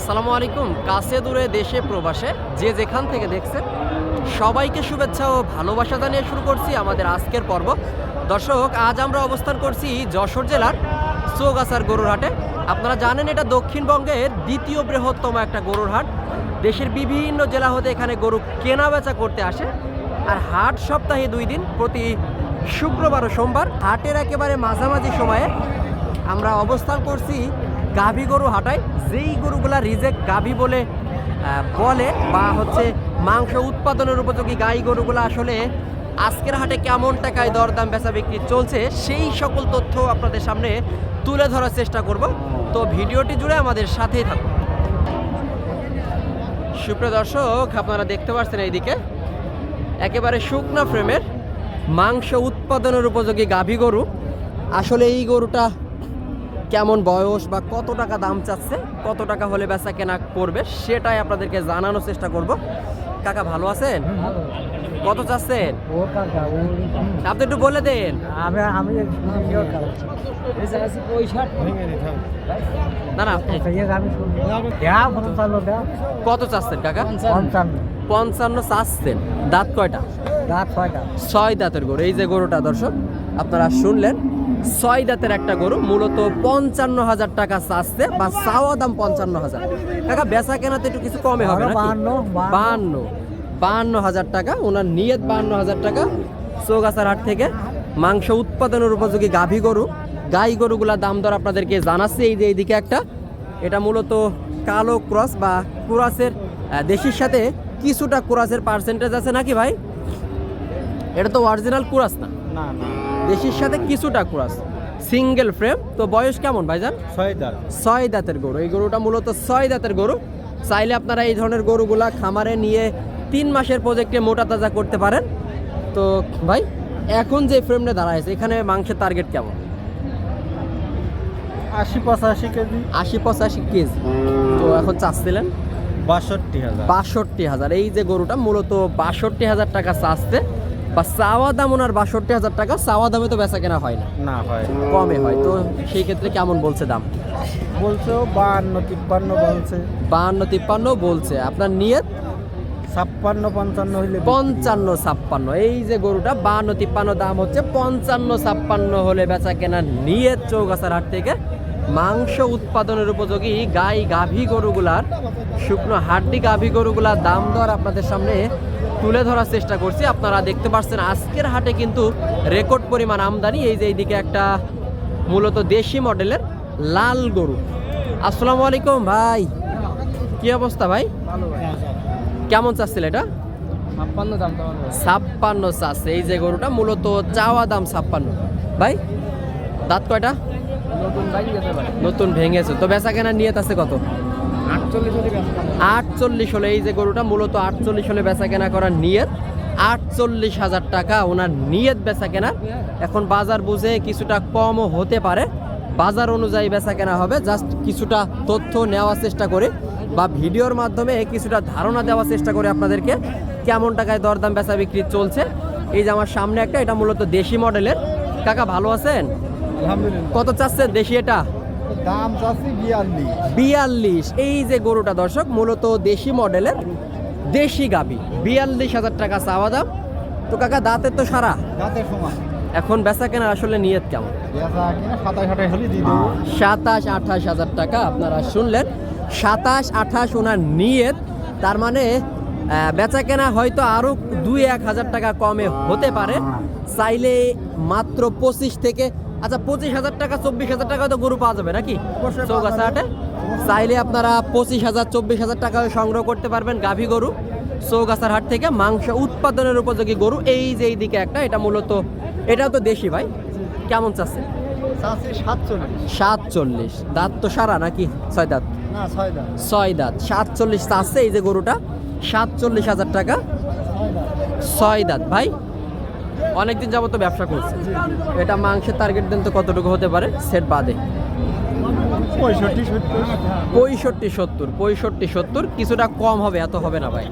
আসসালামু আলাইকুম। কাছে দূরে দেশে প্রবাসে যে যেখান থেকে দেখছেন, সবাইকে শুভেচ্ছা ও ভালোবাসা জানিয়ে শুরু করছি আমাদের আজকের পর্ব। দর্শক, আজ আমরা অবস্থান করছি যশোর জেলার চৌগাছার গরুর হাটে আপনারা জানেন এটা দক্ষিণবঙ্গের দ্বিতীয় বৃহত্তম একটা গরুর হাট দেশের বিভিন্ন জেলা হতে এখানে গরু কেনা বেচা করতে আসে। আর হাট সপ্তাহে দুই দিন, প্রতি শুক্রবার ও সোমবার হাটের একেবারে মাঝামাঝি সময়ে আমরা অবস্থান করছি গাভী গরু হাটায়, যেই গরুগুলা রিজেক্ট গাভী বলে বলে বা হচ্ছে মাংস উৎপাদনের উপযোগী গাই গরুগুলো আসলে আজকের হাটে কেমন টাকায় দরদাম বেচা বিক্রি চলছে, সেই সকল তথ্য আপনাদের সামনে তুলে ধরার চেষ্টা করব। তো ভিডিওটি জুড়ে আমাদের সাথেই থাকুন। সুপ্রিয় দর্শক, আপনারা দেখতে পাচ্ছেন এইদিকে, একেবারে শুকনা ফ্রেমের মাংস উৎপাদনের উপযোগী গাভী গরু। আসলে এই গরুটা কেমন বয়স বা কত টাকা দাম চাচ্ছে কত টাকা হলে বেচা কেনা করবে সেটাই আপনাদেরকে জানানোর চেষ্টা করব। কাকা ভালো আছেন? কত চাচ্ছেন? ও কাকা ও আপনি একটু বলে দেন। আমি আমি এই যে আছে পয়সা না না কত চাচ্ছেন কাকা? পঞ্চান্ন। পঞ্চান্ন চাচ্ছেন। দাঁত কয়টা? দাঁত ছয়টা। ছয় দাঁতের গরু। এই যে গরুটা দর্শক আপনারা শুনলেন ছয় দাঁতের একটা গরু মূলত পঞ্চান্ন হাজার টাকা চাচ্ছে বা চাওয়া দাম পঞ্চান্ন হাজার টাকা বেচা কেনাতে একটু কিছু কমে হবে বাহান্ন। বাহান্ন। বাহান্ন। হাজার টাকা ওনার নিয়ত বাহান্ন হাজার টাকা। চৌগাছার হাট থেকে মাংস উৎপাদনের উপযোগী গাভী গরু। গাই গরুগুলা দাম দর আপনাদেরকে জানাচ্ছি। এই যে এইদিকে একটা এটা মূলত কালো ক্রস বা ক্রসের দেশির সাথে কিছুটা ক্রসের পার্সেন্টেজ আছে নাকি ভাই? এটা তো অরিজিনাল কুরাস না। না না। দেশির সাথে কিছুটা কুরাস সিঙ্গেল ফ্রেম তো বয়স কেমন ভাইজান? ছয় দাঁত। ছয় দাঁতের গরু। এই গরুটা মূলত ছয় দাঁতের গরু। চাইলে আপনারা এই ধরনের গরুগুলা খামারে নিয়ে তিন মাসের প্রজেক্টে মোটা তাজা করতে পারেন। তো ভাই এখন যে ফ্রেমটা দাঁড়াইছে এখানে মাংসের টার্গেট কেমন? আশি পঁচাশি কেজি। আশি পঁচাশি কেজি। তো এখন চাচ্ছিলেন? বাষট্টি হাজার। বাষট্টি হাজার। এই যে গরুটা মূলত বাষট্টি হাজার টাকা চাচ্ছে। বা চাওয়া দাম ওনার বাষট্টি হাজার টাকা চাওয়া দামে তো বেচা কেনা হয় না। না হয়। কমে হয়। তো সেই ক্ষেত্রে কেমন বলছে দাম? বলছে বাহান্ন তিপ্পান্ন বলছে। বাহান্ন তিপ্পান্ন বলছে। আপনার নিয়ত? ছাপ্পান্ন পঞ্চান্ন হইলে পঞ্চান্ন ছাপ্পান্ন। এই যে গরুটা বাহান্ন তিপ্পান্ন দাম হচ্ছে পঞ্চান্ন ছাপ্পান্ন হলে বেচা কেনা নিয়ত চৌগাছার হাট থেকে। মাংস উৎপাদনের উপযোগী গাই গাভী গরুগুলার শুকনো হাড্ডি গাভী গরুগুলার দাম দর আপনাদের সামনে তুলে ধরার চেষ্টা করছি। আপনারা দেখতে পাচ্ছেন আজকের হাটে কিন্তু রেকর্ড পরিমাণ আমদানি। এই যে এইদিকে একটা মূলত দেশি মডেলের লাল গরু। আসসালামু আলাইকুম ভাই। কি অবস্থা ভাই? কেমন চাচ্ছিল এটা? ছাপ্পান্ন চাচ্ছে। এই যে গরুটা মূলত চাওয়া দাম ছাপ্পান্ন। ভাই দাঁত কয়টা? নতুন ভেঙেছে। তো বেচা কেনার নিয়ত আছে কত? আটচল্লিশ হলে এই যে গরুটা মূলত আটচল্লিশ হলে বেচা কেনা করার নিয়ত। আটচল্লিশ হাজার টাকা ওনার নিয়ত বেচা কেনার এখন বাজার বুঝে কিছুটা কমও হতে পারে। বাজার অনুযায়ী বেচা কেনা হবে। জাস্ট কিছুটা তথ্য নেওয়ার চেষ্টা করে বা ভিডিওর মাধ্যমে কিছুটা ধারণা দেওয়ার চেষ্টা করে আপনাদেরকে। কেমন টাকায় দরদাম বেচা বিক্রি চলছে। এই যে আমার সামনে একটা এটা মূলত দেশি মডেলের। কাকা ভালো আছেন? কত চাচ্ছেন দেশি এটা? দাম চাচ্ছি বিয়াল্লিশ। বিয়াল্লিশ। এই যে গরুটা দর্শক মূলত দেশি মডেলের দেশি গাবি। বিয়াল্লিশ হাজার টাকা চাওয়া দাম। তো কাকা দাঁতের তো সারা। দাঁতের সমান। এখন বেচা কেনা আসলে নিয়ত কেমন? সাতাশ আঠাশ হাজার টাকা আপনারা শুনলেন। সাতাশ আঠাশ ওনার নিয়ত। তার মানে বেচা কেনা হয়তো আরও দুই এক হাজার টাকা কমে হতে পারে। চাইলে মাত্র পঁচিশ থেকে আচ্ছা পঁচিশ হাজার টাকা চব্বিশ হাজার টাকা তো গরু পাওয়া যাবে নাকি? চৌগাছা হাটে চাইলে আপনারা পঁচিশ হাজার চব্বিশ হাজার টাকা সংগ্রহ করতে পারবেন গাভী গরু। চৌগাছার হাট থেকে মাংস উৎপাদনের উপযোগী গরু। এই যে এই দিকে একটা এটা মূলত এটাও তো দেশি ভাই। কেমন চাচ্ছে? সাতচল্লিশ। দাঁত তো সারা নাকি? ছয় দাঁত? ছয় দাঁত। সাতচল্লিশ চাচ্ছে এই যে গরুটা। সাতচল্লিশ হাজার টাকা। ছয় দাঁত ভাই। অনেকদিন যাবত ব্যবসা করছে। এটা মাংসের টার্গেট দেন তো কতটুকু হতে পারে? সেট বাদে। পঁয়ষট্টি সত্তর। পঁয়ষট্টি সত্তর পঁয়ষট্টি সত্তর কিছুটা কম হবে এত হবে না ভাই।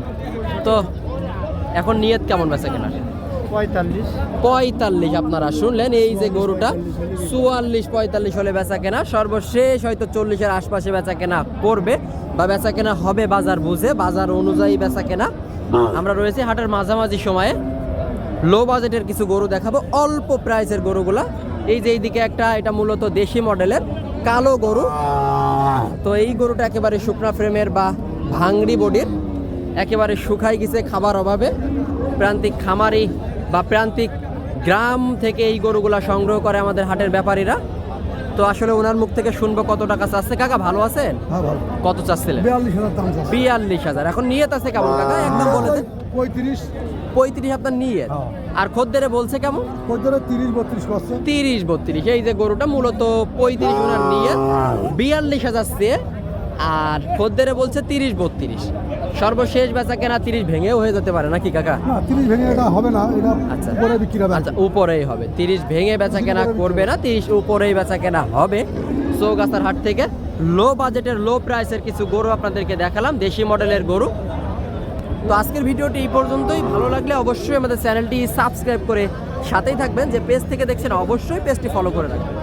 তো এখন নিয়ত কেমন বেচা কেনার পঁয়তাল্লিশ। পঁয়তাল্লিশ আপনারা শুনলেন এই যে গরুটা চুয়াল্লিশ পঁয়তাল্লিশ হলে বেচা কেনা সর্বশেষ হয়তো চল্লিশের আশপাশে বেচা কেনা করবে বা বেচা কেনা হবে বাজার বুঝে বাজার অনুযায়ী বেচা কেনা। আমরা রয়েছি হাটের মাঝামাঝি সময়ে লো বাজেটের কিছু গরু দেখাবো। অল্প প্রাইসের গরুগুলা। এই যে এইদিকে একটা এটা মূলত দেশি মডেলের কালো গরু। তো এই গরুটা একেবারে শুকনা ফ্রেমের বা ভাঙড়ি বডির। একেবারে শুকাই গেছে খাবার অভাবে। প্রান্তিক খামারি বা প্রান্তিক গ্রাম থেকে এই গরুগুলা সংগ্রহ করে আমাদের হাটের ব্যাপারীরা। তো আসলে ওনার মুখ থেকে শুনব কত টাকা চাচ্ছে। কাকা ভালো আছেন? হ্যাঁ কত চাচ্ছিলেন? বিয়াল্লিশ হাজার বিয়াল্লিশ হাজার। এখন নিয়ে আছে কেমন কাকা? একদম বলে দেন। পঁয়ত্রিশ। পঁয়ত্রিশ আপনার নিয়ত হ্যাঁ। আর খদ্দেরে বলছে কেমন? পঁয়ত্রিশ তিরিশ বত্রিশ করছে। তিরিশ বত্রিশ। এই যে গরুটা মূলত পঁয়ত্রিশ ওনার নিয়ে বিয়াল্লিশ হাজার চেয়ে আর খদ্দেরে বলছে তিরিশ বত্রিশ। সর্বশেষ বেচা কেনা তিরিশ ভেঙেও হয়ে যেতে পারে নাকি কাকা? না তিরিশ ভেঙে এটা হবে না এটা আচ্ছা। উপরে বিক্রি হবে। আচ্ছা উপরেই হবে। তিরিশ ভেঙে বেচা কেনা করবে না তিরিশ উপরেই বেচা কেনা হবে। চৌগাছার হাট থেকে লো বাজেটের লো প্রাইসের কিছু গরু আপনাদেরকে দেখালাম। দেশি মডেলের গরু। তো আজকের ভিডিওটি এই পর্যন্তই। ভালো লাগলে অবশ্যই আমাদের চ্যানেলটি সাবস্ক্রাইব করে সাথেই থাকবেন। যে পেজ থেকে দেখছেন, অবশ্যই পেজটি ফলো করে রাখবেন।